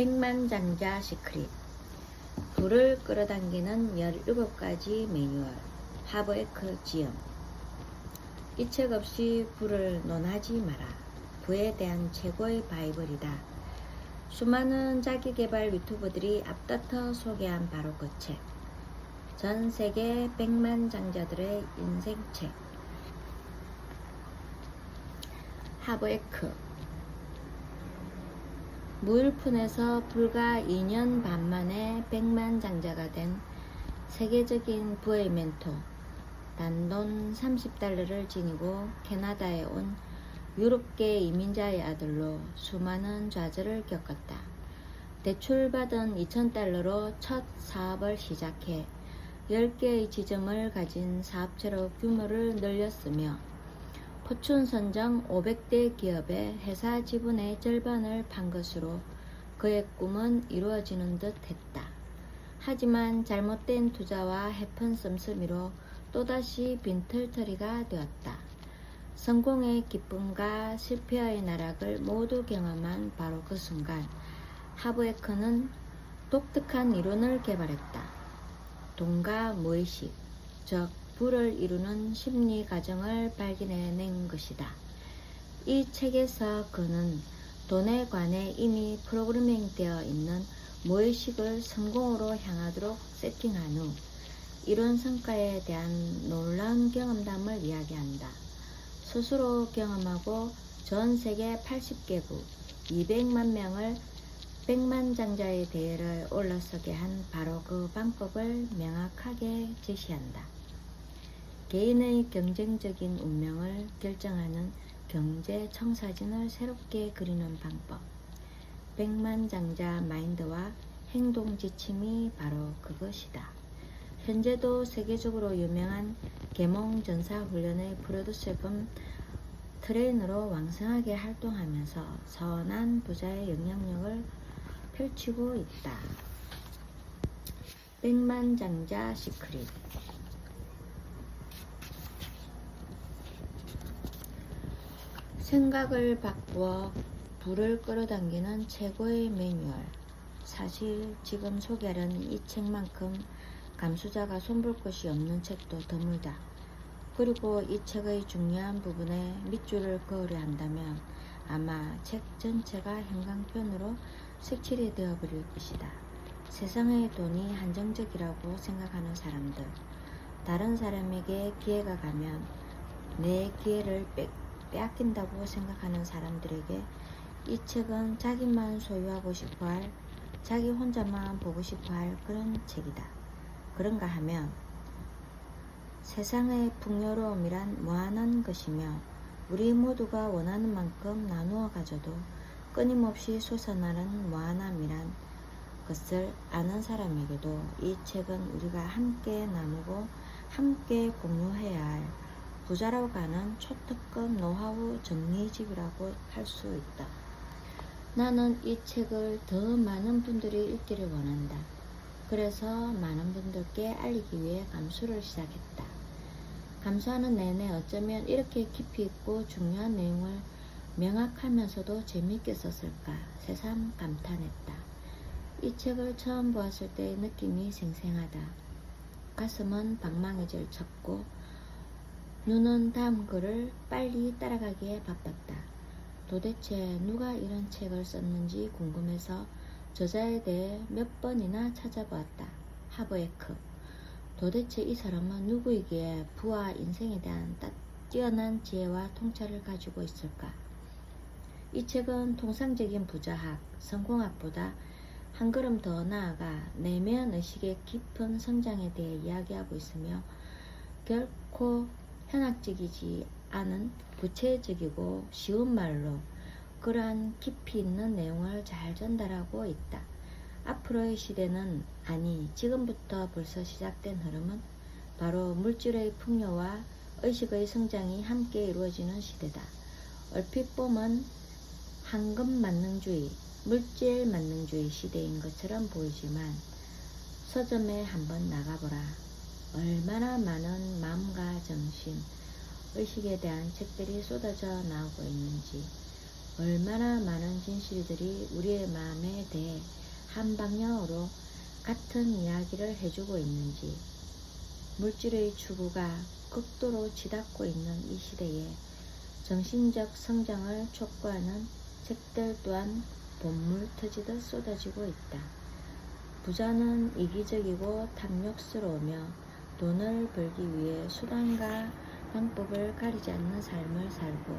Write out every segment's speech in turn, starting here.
백만장자 시크릿. 불을 끌어당기는 17가지 매뉴얼 하버에크 지음 이 책 없이 불을 논하지 마라. 부에 대한 최고의 바이블이다. 수많은 자기개발 유튜버들이 앞다퉈 소개한 바로 그 책. 전 세계 백만장자들의 인생책. 하버에크 무일푼에서 불과 2년 반 만에 백만 장자가 된 세계적인 부의 멘토 단돈 30달러를 지니고 캐나다에 온 유럽계 이민자의 아들로 수많은 좌절을 겪었다. 대출받은 2,000달러로 첫 사업을 시작해 10개의 지점을 가진 사업체로 규모를 늘렸으며 포춘 선정 500대 기업의 회사 지분의 절반을 판 것으로 그의 꿈은 이루어지는 듯 했다. 하지만 잘못된 투자와 해픈 씀씀이로 또다시 빈털터리가 되었다. 성공의 기쁨과 실패의 나락을 모두 경험한 바로 그 순간 하브에커는 독특한 이론을 개발했다. 돈과 무의식, 즉 불을 이루는 심리 과정을 발견해낸 것이다. 이 책에서 그는 돈에 관해 이미 프로그래밍 되어 있는 무의식을 성공으로 향하도록 세팅한 후 이런 성과에 대한 놀라운 경험담을 이야기한다. 스스로 경험하고 전 세계 80개국 200만 명을 백만장자의 대회를 올라서게 한 바로 그 방법을 명확하게 제시한다. 개인의 경쟁적인 운명을 결정하는 경제 청사진을 새롭게 그리는 방법. 백만장자 마인드와 행동 지침이 바로 그것이다. 현재도 세계적으로 유명한 계몽 전사 훈련의 프로듀서분 트레이너로 왕성하게 활동하면서 선한 부자의 영향력을 펼치고 있다. 백만장자 시크릿 생각을 바꾸어 불을 끌어당기는 최고의 매뉴얼. 사실 지금 소개하려는 이 책만큼 감수자가 손볼 것이 없는 책도 드물다. 그리고 이 책의 중요한 부분에 밑줄을 그으려 한다면 아마 책 전체가 형광펜으로 색칠이 되어 버릴 것이다. 세상의 돈이 한정적이라고 생각하는 사람들, 다른 사람에게 기회가 가면 내 기회를 뺏 빼앗긴다고 생각하는 사람들에게 이 책은 자기만 소유하고 싶어 할, 자기 혼자만 보고 싶어 할 그런 책이다. 그런가 하면 세상의 풍요로움이란 무한한 것이며 우리 모두가 원하는 만큼 나누어 가져도 끊임없이 솟아나는 무한함이란 것을 아는 사람에게도 이 책은 우리가 함께 나누고 함께 공유해야 할 부자라고 하는 초특급 노하우 정리집이라고 할 수 있다. 나는 이 책을 더 많은 분들이 읽기를 원한다. 그래서 많은 분들께 알리기 위해 감수를 시작했다. 감수하는 내내 어쩌면 이렇게 깊이 있고 중요한 내용을 명확하면서도 재미있게 썼을까 새삼 감탄했다. 이 책을 처음 보았을 때의 느낌이 생생하다. 가슴은 방망이질 쳤고 눈은 다음 글을 빨리 따라가기에 바빴다. 도대체 누가 이런 책을 썼는지 궁금해서 저자에 대해 몇 번이나 찾아보았다. 하버에크. 도대체 이 사람은 누구에게 부와 인생에 대한 뛰어난 지혜와 통찰을 가지고 있을까? 이 책은 통상적인 부자학, 성공학보다 한 걸음 더 나아가 내면 의식의 깊은 성장에 대해 이야기하고 있으며 결코 현학적이지 않은 구체적이고 쉬운 말로 그러한 깊이 있는 내용을 잘 전달하고 있다. 앞으로의 시대는 아니 지금부터 벌써 시작된 흐름은 바로 물질의 풍요와 의식의 성장이 함께 이루어지는 시대다. 얼핏 보면 황금 만능주의, 물질 만능주의 시대인 것처럼 보이지만 서점에 한번 나가보라. 얼마나 많은 마음과 정신, 의식에 대한 책들이 쏟아져 나오고 있는지, 얼마나 많은 진실들이 우리의 마음에 대해 한 방향으로 같은 이야기를 해주고 있는지 물질의 추구가 극도로 치닫고 있는 이 시대에 정신적 성장을 촉구하는 책들 또한 본물 터지듯 쏟아지고 있다. 부자는 이기적이고 탐욕스러우며 돈을 벌기 위해 수단과 방법을 가리지 않는 삶을 살고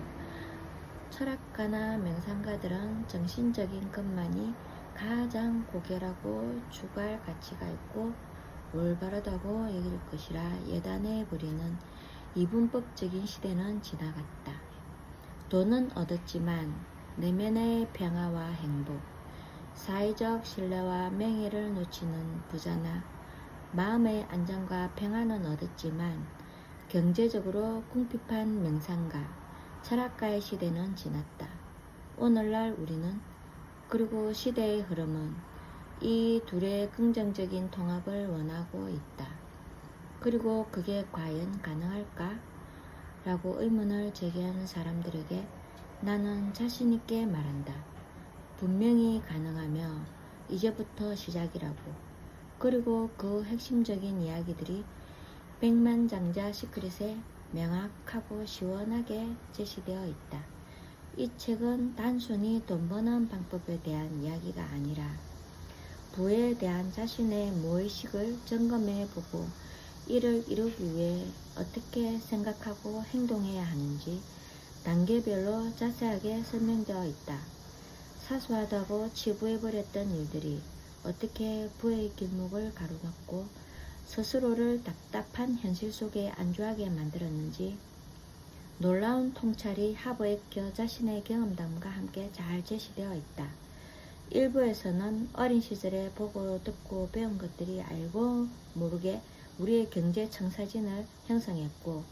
철학가나 명상가들은 정신적인 것만이 가장 고결하고 추구할 가치가 있고 올바르다고 여길 것이라 예단해 버리는 이분법적인 시대는 지나갔다. 돈은 얻었지만 내면의 평화와 행복, 사회적 신뢰와 명예를 놓치는 부자나 마음의 안정과 평안은 얻었지만 경제적으로 궁핍한 명상가, 철학가의 시대는 지났다. 오늘날 우리는 그리고 시대의 흐름은 이 둘의 긍정적인 통합을 원하고 있다. 그리고 그게 과연 가능할까? 라고 의문을 제기하는 사람들에게 나는 자신있게 말한다. 분명히 가능하며 이제부터 시작이라고. 그리고 그 핵심적인 이야기들이 백만장자 시크릿에 명확하고 시원하게 제시되어 있다. 이 책은 단순히 돈 버는 방법에 대한 이야기가 아니라 부에 대한 자신의 무의식을 점검해 보고 이를 이루기 위해 어떻게 생각하고 행동해야 하는지 단계별로 자세하게 설명되어 있다. 사소하다고 치부해버렸던 일들이 어떻게 부의 길목을 가로막고 스스로를 답답한 현실 속에 안주하게 만들었는지 놀라운 통찰이 하버에켜 자신의 경험담과 함께 잘 제시되어 있다. 일부에서는 어린 시절에 보고 듣고 배운 것들이 알고 모르게 우리의 경제 청사진을 형성했고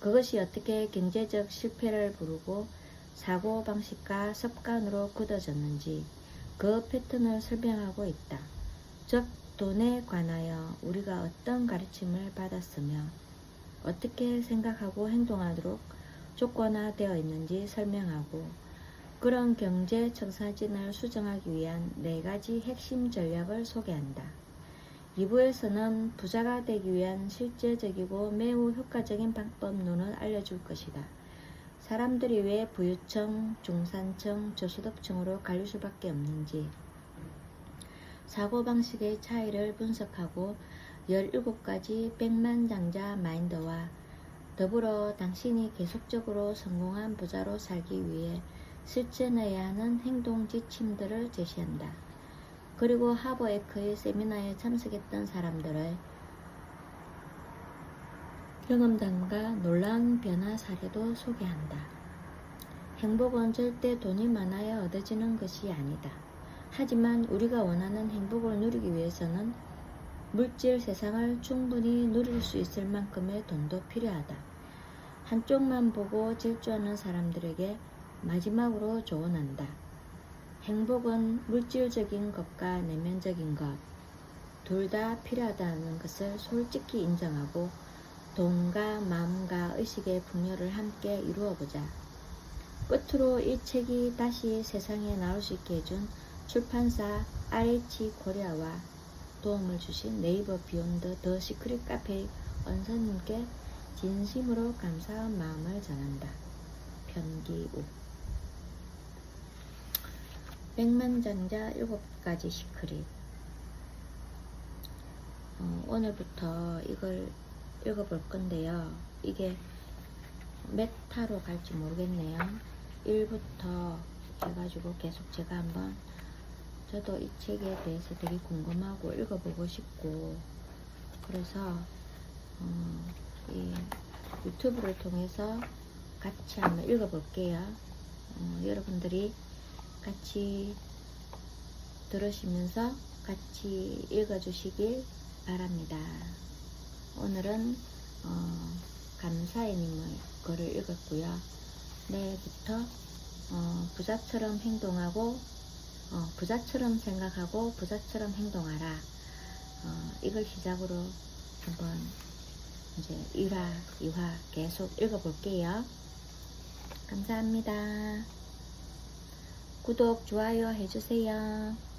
그것이 어떻게 경제적 실패를 부르고 사고 방식과 습관으로 굳어졌는지 그 패턴을 설명하고 있다. 즉 돈에 관하여 우리가 어떤 가르침을 받았으며 어떻게 생각하고 행동하도록 조건화되어 있는지 설명하고 그런 경제 청사진을 수정하기 위한 네 가지 핵심 전략을 소개한다. 2부에서는 부자가 되기 위한 실제적이고 매우 효과적인 방법론을 알려줄 것이다. 사람들이 왜 부유층, 중산층, 저소득층으로 갈릴 수밖에 없는지 사고방식의 차이를 분석하고 17가지 백만장자 마인드와 더불어 당신이 계속적으로 성공한 부자로 살기 위해 실천해야 하는 행동 지침들을 제시한다. 그리고 하버에크의 세미나에 참석했던 사람들의 경험담과 놀라운 변화 사례도 소개한다. 행복은 절대 돈이 많아야 얻어지는 것이 아니다. 하지만 우리가 원하는 행복을 누리기 위해서는 물질 세상을 충분히 누릴 수 있을 만큼의 돈도 필요하다. 한쪽만 보고 질주하는 사람들에게 마지막으로 조언한다. 행복은 물질적인 것과 내면적인 것, 둘 다 필요하다는 것을 솔직히 인정하고 돈과 마음과 의식의 풍요를 함께 이루어보자. 끝으로 이 책이 다시 세상에 나올 수 있게 해준 출판사 RH 코리아와 도움을 주신 네이버 비욘드 더 시크릿 카페의 원사님께 진심으로 감사한 마음을 전한다. 편기우 백만장자 일곱 가지 시크릿 어, 오늘부터 이걸 읽어볼 건데요. 이게 몇 타로 갈지 모르겠네요. 1부터 해가지고 계속 제가 한번 저도 이 책에 대해서 되게 궁금하고 읽어보고 싶고 그래서 어, 이 유튜브를 통해서 같이 한번 읽어볼게요. 어, 여러분들이 같이 들으시면서 같이 읽어주시길 바랍니다. 오늘은 어, 감사의님의 글을 읽었고요. 내일부터 어, 부자처럼 행동하고 어, 부자처럼 생각하고 부자처럼 행동하라. 어, 이걸 시작으로 한번 이제 1화, 2화 계속 읽어볼게요. 감사합니다. 구독, 좋아요 해주세요.